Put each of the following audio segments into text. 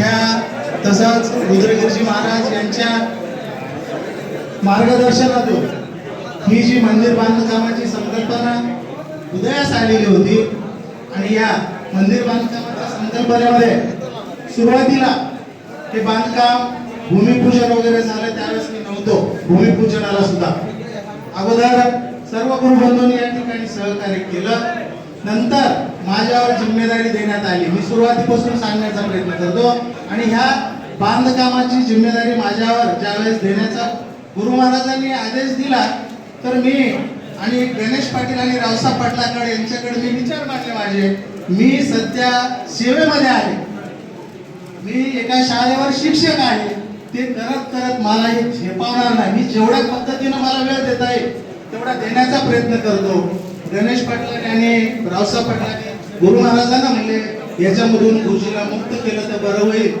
ह्या तसंच रुद्रगिरजी महाराज यांच्या मार्गदर्शनातून ही जी मंदिर बांधकामाची संकल्पना उदयास आलेली होती आणि या मंदिर बांधकामाच्या संकल्पनेमध्ये सुरुवातीला हे बांधकाम भूमिपूजन वगैरे झालं त्यावेळेस मी नव्हतो. भूमिपूजनाला सुद्धा. अगोदर सर्व गुरुबंधूंनी या ठिकाणी सहकार्य केलं. नंतर माझ्यावर जिम्मेदारी देण्यात आली. मी सुरुवातीपासून सांगण्याचा प्रयत्न करतो आणि ह्या बांधकामाची जिम्मेदारी माझ्यावर ज्यावेळेस देण्याचा गुरु महाराजांनी आदेश दिला तर मी आणि गणेश पाटील आणि रावसाहेब पाटलाकडे यांच्याकडे मी विचार मांडले माझे. मी सध्या सेवेमध्ये आहे. मी एका शाळेवर शिक्षक आहे. ते करत करत मला हे झेपावणार नाही. मी जेवढ्या पद्धतीनं मला वेळ देता येईल तेवढा देण्याचा प्रयत्न करतो. गणेश पाटलाने आणि रावसाहेब पाटलाने गुरु महाराजांना म्हणले याच्यामधून गुरुजीला मुक्त केलं तर बरं होईल.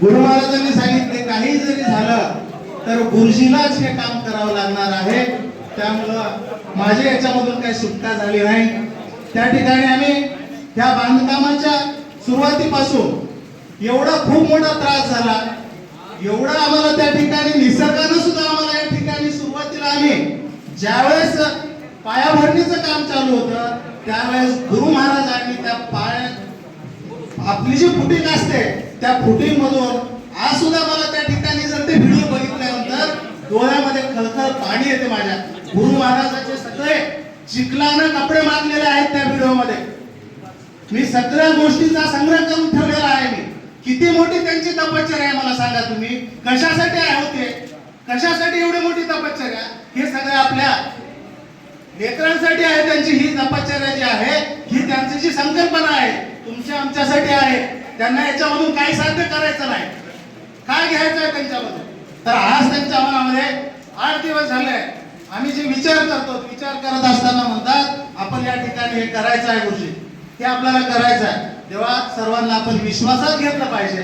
गुरु महाराजांनी सांगितले काही जरी झालं तर गुरुजीलाच हे काम करावं लागणार आहे. त्यामुळं माझ्या याच्यामधून काही सुटका झाली नाही. त्या ठिकाणी आम्ही त्या बांधकामाच्या सुरुवातीपासून एवढा खूप मोठा त्रास झाला. एवढा आम्हाला त्या ठिकाणी निसर्गानं सुद्धा आम्हाला या ठिकाणी सुरुवातीला आम्ही ज्यावेळेस पायाभरणीचं काम चालू होतं त्यावेळेस गुरु महाराजांनी त्या पाळ्यात आपली जी फुटिंग असते त्या फुटिंग मधून आज सुद्धा मला त्या ठिकाणी जर ते व्हिडिओ बघितल्यानंतर डोळ्यामध्ये खळखळ पाणी येते माझ्या. गुरु महाराजाचे सगळे चिखलानं कपडे मारलेले आहेत त्या व्हिडिओमध्ये. मी सगळ्या गोष्टींचा संग्रह करून ठेवलेला आहे मी. किती मोठी त्यांची तपश्चर्या आहे मला सांगा तुम्ही. कशासाठी आहे होते कशासाठी एवढी मोठी तपश्चर्या? हे सगळं आपल्या नेत्रांसाठी आहे त्यांची ही तपश्चर्या जी आहे ही त्यांची जी संकल्पना आहे तुमच्या आमच्यासाठी आहे. त्यांना याच्यामधून काही साध्य करायचं नाही. काय घ्यायचं आहे त्यांच्यामधून? तर आज त्यांच्या मनामध्ये आठ दिवस झाले. आम्ही जे विचार करतो विचार करत असताना म्हणतात आपण या ठिकाणी हे करायचं आहे गोष्टी हे आपल्याला करायचं आहे. तेव्हा सर्वांना आपण विश्वासात घेतलं पाहिजे.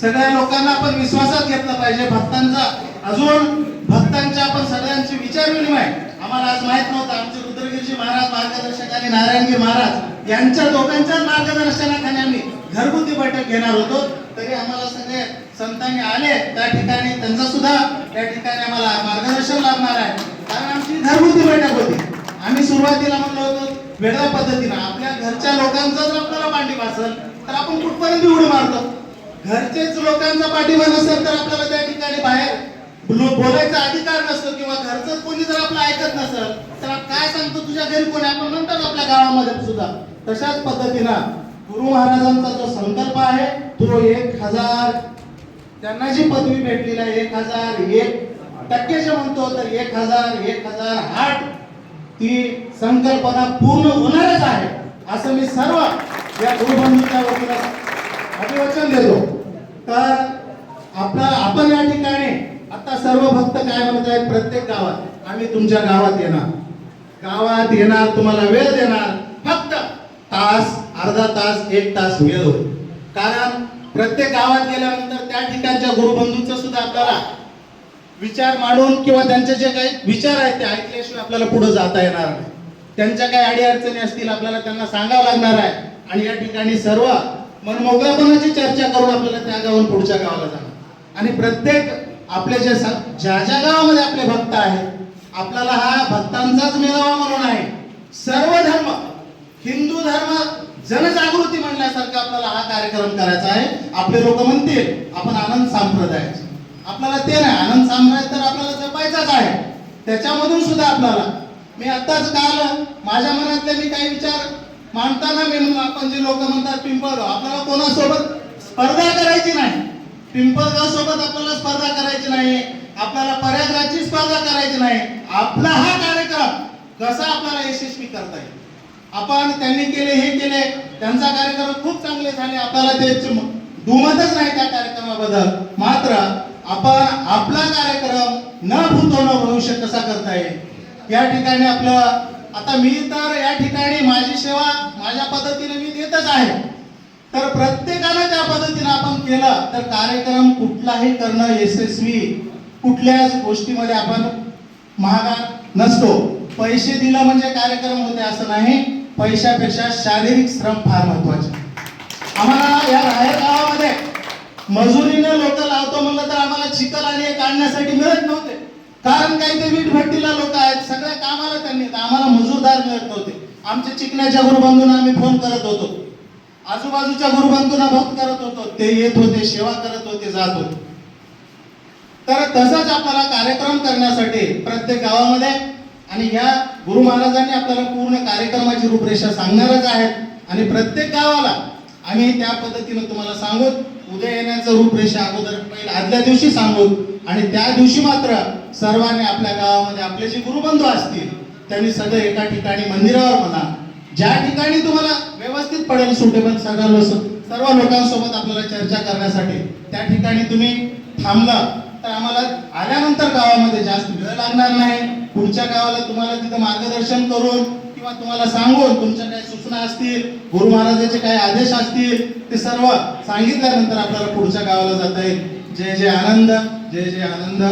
सगळ्या लोकांना आपण विश्वासात घेतलं पाहिजे. भक्तांचा अजून भक्तांच्या आपण सगळ्यांची विचार विनिमय आम्हाला आज माहीत नव्हतं. आमचे रुद्रगिरीजी महाराज मार्गदर्शक आणि नारायणगिरी महाराज यांच्या दोघांच्याच मार्गदर्शनाखाली आम्ही घरगुती बैठक घेणार होतो. तरी आम्हाला सगळे संतांनी आले. त्या ठिकाणी त्यांचा सुद्धा त्या ठिकाणी आम्हाला मार्गदर्शन लाभणार आहे. कारण आमची घरगुती बैठक होती. आम्ही सुरुवातीला म्हणलो होतो वेगळ्या पद्धतीनं आपल्या घरच्या लोकांचा जर आपल्याला पाठिंबा असेल तर आपण कुठपर्यंत उडी मारतो? घरचेच लोकांचा पाठिंबा नसेल तर आपल्याला त्या ठिकाणी बाहेर बोलायचा अधिकार नसतो किंवा घरचं कोणी जर आपलं ऐकत नसेल तर काय सांगतो तुझ्या घरी कोणी? आपण म्हणतात आपल्या गावामध्ये सुद्धा. तशाच पद्धतीनं गुरु महाराजांचा जो संकल्प आहे तो एक हजार त्यांना जी पदवी भेटलेली आहे एक हजार एक टक्के जे म्हणतो तर एक हजार एक हजार आठ ती संकल्पना पूर्ण होणारच आहे. असं मी सर्व या गुरुबंधूच्या वतीनं अभिवचन देतो. तर आपला आपण या ठिकाणी आता सर्व भक्त काय म्हणत आहेत? प्रत्येक गावात. आम्ही तुमच्या गावात येणार. गावात येणार तुम्हाला वेळ देणार. फक्त तास अर्धा तास एक तास वेळ होईल. कारण प्रत्येक गावात गेल्यानंतर त्या ठिकाणच्या गुरुबंधूंचं सुद्धा आपल्याला विचार मांडून किंवा त्यांचे जे काही विचार आहेत ते ऐकल्याशिवाय आपल्याला पुढे जाता येणार नाही. त्यांच्या काही अडीअडचणी असतील आपल्याला त्यांना सांगावं लागणार आहे. आणि या ठिकाणी सर्व मनमोकळेपणाची चर्चा करून आपल्याला त्या गावाहून पुढच्या गावाला जाणार. आणि प्रत्येक आपल्या जे स- ज्या ज्या गावामध्ये आपले भक्त आहेत आपल्याला हा भक्तांचाच मेळावा म्हणून आहे. सर्व धर्म हिंदू धर्म जनजागृती म्हणण्यासारखा आपल्याला हा कार्यक्रम करायचा आहे. आपले लोक म्हणतील आपण आनंद संप्रदायाचे. आपल्याला ते नाही आनंद साम्राज्य तर आपल्याला जपायचाच आहे. त्याच्यामधून सुद्धा आपल्याला मी आताच काल माझ्या मनातले मी काही विचार मांडताना मी म्हणून आपण जे लोक म्हणतात पिंपळलो आपल्याला कोणासोबत स्पर्धा करायची नाही. पिंपळगाव सोबत आपल्याला स्पर्धा करायची नाही आपल्याला प्रयागराजची स्पर्धा करायची नाही. आपला हा कार्यक्रम कसा आपल्याला यशस्वी करता येईल? आपण त्यांनी केले हे केले त्यांचा कार्यक्रम खूप चांगले झाले आपल्याला ते दुमतच नाही त्या कार्यक्रमाबद्दल. मात्र आपण आपला कार्यक्रम न फुटवणं भविष्य कसा करता येईल? या ठिकाणी आपलं आता मी तर या ठिकाणी माझी सेवा माझ्या पद्धतीने मी देतच आहे. तर प्रत्येकानं त्या पद्धतीने आपण केलं तर कार्यक्रम कुठलाही करणं यशस्वी कुठल्याच गोष्टीमध्ये आपण महागात नसतो. पैसे दिलं म्हणजे कार्यक्रम होते असं नाही पैशापेक्षा शारीरिक श्रम फार महत्त्वाचे. आम्हाला या राहेर गावामध्ये मजुरीने लोक लावतो म्हणलं तर आम्हाला चिखल आणि काढण्यासाठी मिळत नव्हते. कारण काही ते वीट भट्टीला लोक आहेत सगळ्या कामाला त्यांनी आम्हाला मजूरदार मिळत नव्हते. आमच्या चिकण्याच्या गुरुबंधून आम्ही फोन करत होतो. आजूबाजूच्या गुरुबंधूंना भक्त करत होतो ते येत होते सेवा करत होते जात होते. तर तसाच आपल्याला कार्यक्रम करण्यासाठी प्रत्येक गावामध्ये आणि या गुरु महाराजांनी आपल्याला पूर्ण कार्यक्रमाची रूपरेषा सांगणारच आहेत. आणि प्रत्येक गावाला आम्ही त्या पद्धतीने तुम्हाला सांगू उद्या येण्याचं रूपरेषा अगोदर पहिले आदल्या दिवशी सांगू आणि त्या दिवशी मात्र सर्वांनी आपल्या गावामध्ये आपले जे गुरुबंधू असतील त्यांनी सगळे एका ठिकाणी मंदिरावर म्हणा ज्या ठिकाणी तुम्हाला व्यवस्थित पडेल सुटेबल सगळं सर्व लोकांसोबत आपल्याला चर्चा करण्यासाठी. त्या ठिकाणी तुम्ही थांबलं तर आम्हाला आल्यानंतर गावामध्ये जास्त वेळ लागणार नाही. पुढच्या गावाला तुम्हाला तिथं मार्गदर्शन करून किंवा तुम्हाला सांगून तुमच्या काही सूचना असतील गुरु महाराजाचे काही आदेश असतील ते सर्व सांगितल्यानंतर आपल्याला पुढच्या गावाला जाता येईल. जय जय आनंद जय जय आनंद.